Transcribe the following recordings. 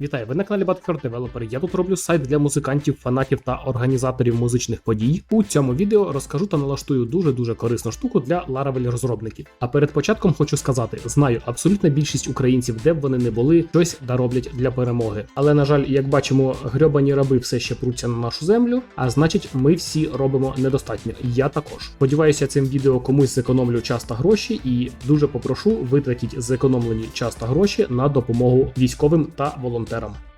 Вітаю, ви на каналі Баткер Девелопер. Я тут роблю сайт для музикантів, фанатів та організаторів музичних подій. У цьому відео розкажу та налаштую дуже дуже корисну штуку для Laravel розробників. А перед початком хочу сказати: знаю, абсолютна більшість українців, де б вони не були, щось да роблять для перемоги. Але на жаль, як бачимо, грьобані раби все ще пруться на нашу землю. А значить, ми всі робимо недостатньо. Я також. Сподіваюся, цим відео комусь зекономлю час та гроші, і дуже попрошу витратіть зекономлені час та гроші на допомогу військовим та волонтерам.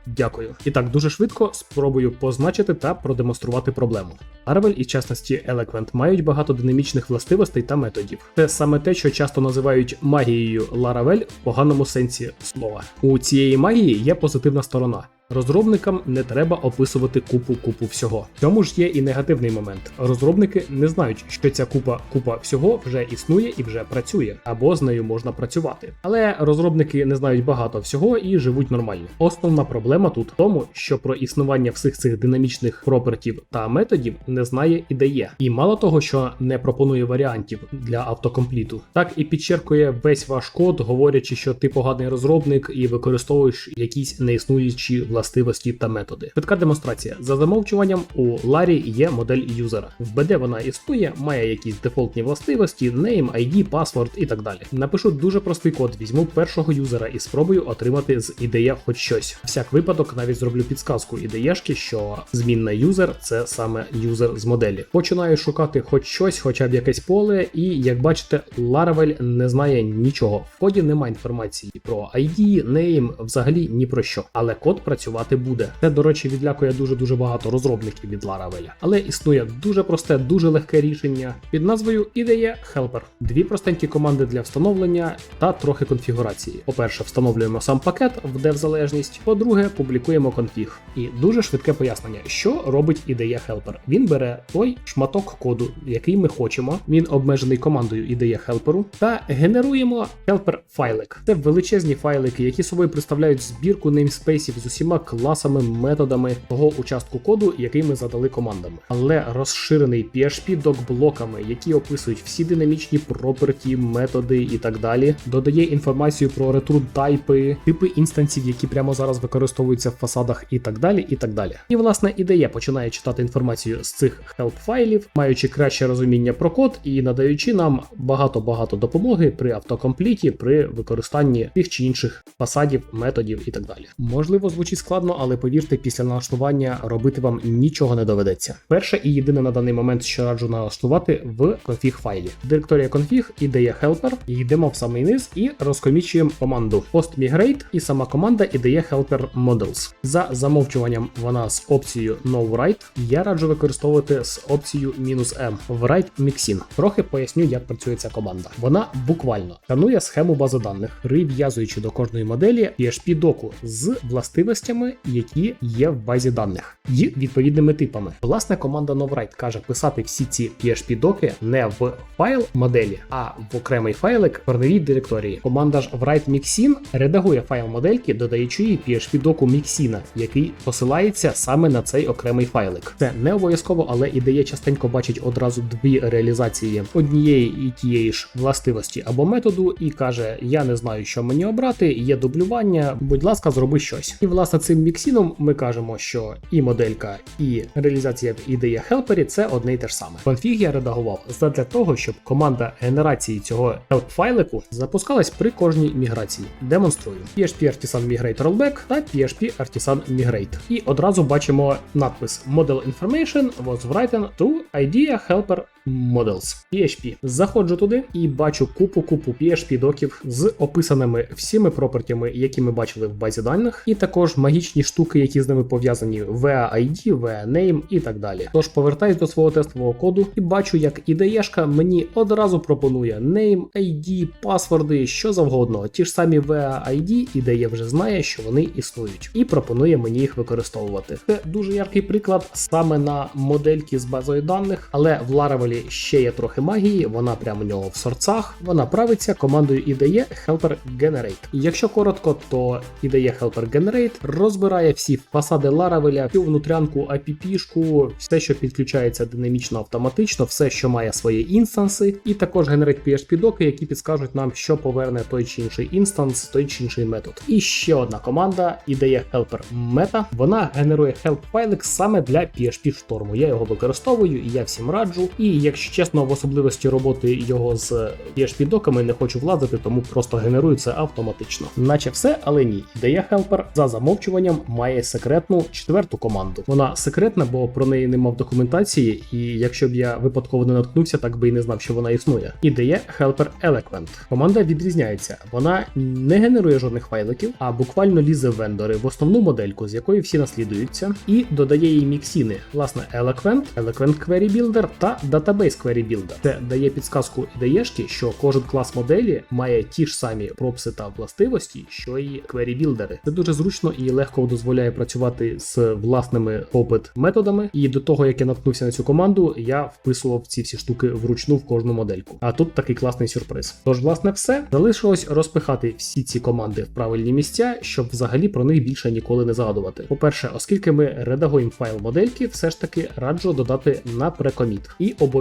Дякую. І так, дуже швидко спробую позначити та продемонструвати проблему. Arvel і частності Eloquent мають багато динамічних властивостей та методів. Це саме те, що часто називають магією Laravel в поганому сенсі слова. У цієї магії є позитивна сторона. Розробникам не треба описувати купу купу всього. В цьому ж є і негативний момент. Розробники не знають, що ця купа купа всього вже існує і вже працює, або з нею можна працювати. Але розробники не знають багато всього і живуть нормально. Основна проблема тут в тому, що про існування всіх цих динамічних пропертів та методів не знає ідея. І мало того, що не пропонує варіантів для автокомпліту, так і підчеркує весь ваш код, говорячи, що ти поганий розробник і використовуєш якісь неіснуючі властивості та методи. Швидка демонстрація. За замовчуванням у Ларі є модель юзера. В BD вона існує, має якісь дефолтні властивості, name, ID, password і так далі. Напишу дуже простий код, візьму першого юзера і спробую отримати з ідея хоч щось. Всяк випадок навіть зроблю підсказку ідеяшки, що змінна юзер це саме юзер з моделі. Починаю шукати хоч щось, хоча б якесь поле, і як бачите, Laravel не знає нічого. В коді немає інформації про ID, name, взагалі ні про що. Але код працювати буде. Це, до речі, відлякує дуже дуже багато розробників від Laravel. Але існує дуже просте, дуже легке рішення під назвою IDE Helper. Дві простенькі команди для встановлення та трохи конфігурації. По-перше, встановлюємо сам пакет в девзалежність. По-друге, публікуємо конфіг. І дуже швидке пояснення, що робить IDE Helper. Він бере той шматок коду, який ми хочемо. Він обмежений командою IDE Helper, та генеруємо helper файлик. Це величезні файлики, які собою представляють збірку неймспейсів з усіма класами, методами того участку коду, який ми задали командами. Але розширений PHP док-блоками, які описують всі динамічні проперті, методи і так далі, додає інформацію про return тайпи, типи інстансів, які прямо зараз використовуються в фасадах, і так далі. І так далі. І власне ідея починає читати інформацію з цих help файлів, маючи краще розуміння про код і надаючи нам багато-багато допомоги при автокомпліті, при використанні тих чи інших фасадів, методів і так далі. Можливо, звучить складно, але повірте, після налаштування робити вам нічого не доведеться. Перше і єдине на даний момент, що раджу налаштувати в конфіг файлі. Директорія config, ідея helper, йдемо в самий низ і розкомічуємо команду postmigrate і сама команда ідея helper models. За замовчуванням вона з опцією no write, я раджу використовувати з опцією "-m write mixin. Трохи поясню, як працює ця команда. Вона буквально сканує схему бази даних, прив'язуючи до кожної моделі PHP доку з властивостями, які є в базі даних, і відповідними типами. Власне, команда NoWrite каже писати всі ці PHP доки не в файл моделі, а в окремий файлик корневій директорії. Команда ж write mixin редагує файл модельки, додаючи їй PHP доку mixina, який посилається саме на цей окремий файлик. Це не обов'язково, але ідея частенько бачить одразу дві реалізації однієї і тієї ж властивості або методу, і каже: Я не знаю, що мені обрати, є дублювання, будь ласка, зроби щось. І власне цим міксіном ми кажемо, що і моделька, і реалізація в ідея Helper це одне й те ж саме. Конфіг я редагував задля того, щоб команда генерації цього help файлику запускалась при кожній міграції. Демонструю PHP Artisan Migrate Rollback та PHP Artisan Migrate. І одразу бачимо надпис Model Information was written to IDEA Helper Models PHP. Заходжу туди і бачу купу-купу PHP доків з описаними всіми пропертями, які ми бачили в базі даних, і також магічні штуки, які з ними пов'язані VA-ID, VA-name і так далі. Тож повертаюсь до свого тестового коду і бачу, як ідеєшка мені одразу пропонує name, ID, паспорди, що завгодно. Ті ж самі VA-ID, ідея вже знає, що вони існують, і пропонує мені їх використовувати. Це дуже яркий приклад саме на модельки з базою даних, але в Laravel Ще є трохи магії, вона прямо у нього в сорцах. Вона правиться командою IDE Helper Generate. Якщо коротко, то IDE Helper Generate розбирає всі фасади Laravel, всю внутрянку APP-шку, все, що підключається динамічно автоматично, все, що має свої інстанси, і також генерить PHP-доки, які підскажуть нам, що поверне той чи інший інстанс, той чи інший метод. І ще одна команда IDE Helper Meta. Вона генерує help файлик саме для PHP шторму. Я його використовую і я всім раджу. І якщо чесно, в особливості роботи його з PHP доками не хочу влазити, тому просто генерую це автоматично. Наче все, але ні. IDE Helper за замовчуванням має секретну четверту команду. Вона секретна, бо про неї нема в документації, і якщо б я випадково не наткнувся, так би і не знав, що вона існує. IDE Helper Eloquent. Команда відрізняється. Вона не генерує жодних файликів, а буквально лізе вендори в основну модельку, з якої всі наслідуються, і додає їй міксіни. Власне, Eloquent, Eloquent Query Builder та Database Query Builder. Це дає підсказку ідеєшки, що кожен клас моделі має ті ж самі пропси та властивості, що і Query Builder. Це дуже зручно і легко дозволяє працювати з власними попит методами. І до того як я наткнувся на цю команду, я вписував ці всі штуки вручну в кожну модельку. А тут такий класний сюрприз. Тож, власне, все залишилось розпихати всі ці команди в правильні місця, щоб взагалі про них більше ніколи не згадувати. По-перше, оскільки ми редагуємо файл модельки, все ж таки раджу додати на прекоміт і обов'язково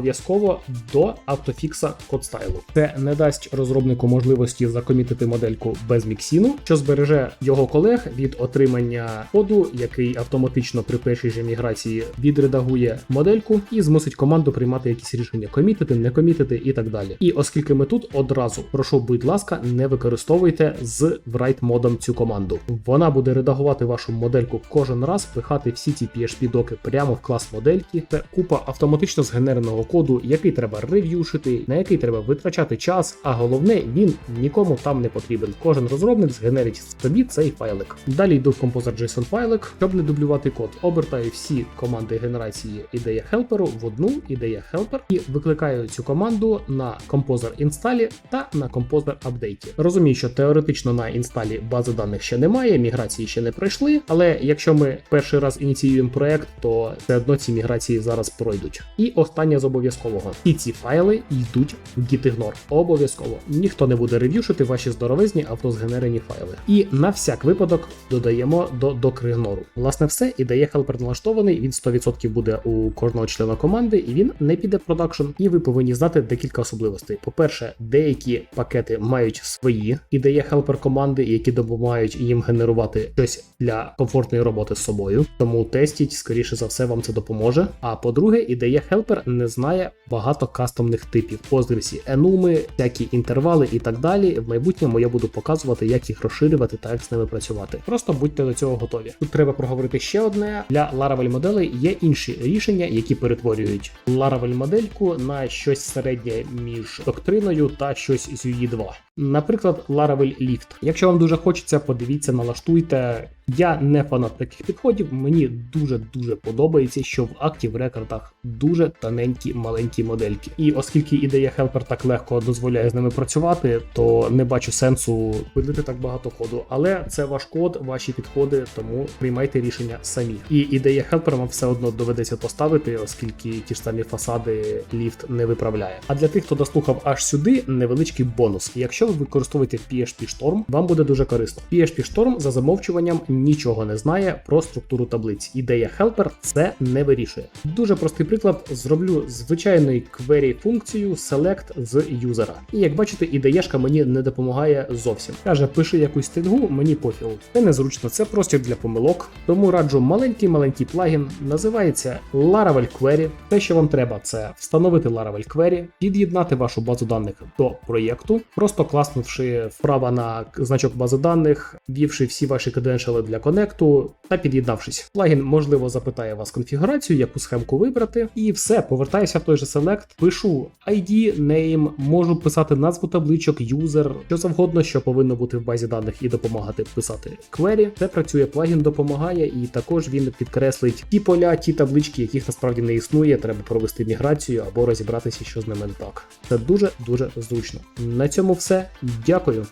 до автофікса код стайлу. Це не дасть розробнику можливості закомітити модельку без міксіну, що збереже його колег від отримання коду, який автоматично при першій же міграції відредагує модельку і змусить команду приймати якісь рішення комітити, не комітити і так далі. І оскільки ми тут одразу прошу, будь ласка, не використовуйте з write модом цю команду. Вона буде редагувати вашу модельку кожен раз, пихати всі ці PHP доки прямо в клас модельки. Це купа автоматично згенереного коду, який треба рев'юшити, на який треба витрачати час. А головне, він нікому там не потрібен. Кожен розробник згенерить собі цей файлик. Далі йду в Composer JSON файлик, щоб не дублювати код. Обертаю всі команди генерації ідея хелперу в одну ідея helper і викликаю цю команду на Composer інсталі та на Composer апдейті. Розумію, що теоретично на інсталі бази даних ще немає, міграції ще не пройшли, але якщо ми перший раз ініціюємо проект, то все одно ці міграції зараз пройдуть. І останнє з обов'язкового: і ці файли йдуть в gitignore. Обов'язково ніхто не буде рев'юшити ваші здоровезні автозгенерені файли. І на всяк випадок додаємо до докригнору. Власне, все ідея helper налаштований. Він 100% буде у кожного члена команди, і він не піде в продакшн. І ви повинні знати декілька особливостей. По-перше, деякі пакети мають свої ідея helper команди, які допомагають їм генерувати щось для комфортної роботи з собою. Тому тестіть, скоріше за все, вам це допоможе. А по-друге, ідея helper не знає багато кастомних типів. Поздрісі, енуми, всякі інтервали і так далі. В майбутньому я буду показувати, як їх розширювати та як з ними працювати. Просто будьте до цього готові. Тут треба проговорити ще одне: для Laravel моделей є інші рішення, які перетворюють Laravel модельку на щось середнє між доктриною та щось з UI 2. Наприклад, Laravel Lift. Якщо вам дуже хочеться, подивіться, налаштуйте. Я не фанат таких підходів. Мені дуже дуже подобається, що в Active рекордах дуже тоненькі маленькі модельки. І оскільки ідея Helper так легко дозволяє з ними працювати, то не бачу сенсу видати так багато коду. Але це ваш код, ваші підходи, тому приймайте рішення самі. І ідея Helper вам все одно доведеться поставити, оскільки ті ж самі фасади ліфт не виправляє. А для тих, хто дослухав аж сюди, невеличкий бонус. Якщо ви використовуєте PHP Storm, вам буде дуже корисно. PHP Storm за замовчуванням нічого не знає про структуру таблиць. Ідея Helper це не вирішує. Дуже простий приклад: зроблю звичайний query функцію select з юзера. І як бачите, ідеєшка мені не допомагає зовсім. Каже, пиши якусь стингу, мені пофігу. Це незручно, це простір для помилок. Тому раджу маленький маленький плагін, називається Laravel Query. Те, що вам треба, це встановити Laravel Query, під'єднати вашу базу даних до проєкту, просто класнувши вправо на значок бази даних, ввівши всі ваші креденшали для конекту та під'єднавшись. Плагін, можливо, запитає вас конфігурацію, яку схемку вибрати, і все, повертаюся в той же Select, пишу ID, name, можу писати назву табличок, user, що завгодно, що повинно бути в базі даних і допомагати писати query. Це працює, плагін допомагає, і також він підкреслить ті поля, ті таблички, яких насправді не існує. Треба провести міграцію або розібратися, що з ними не так. Це дуже дуже зручно. На цьому все. Дякую.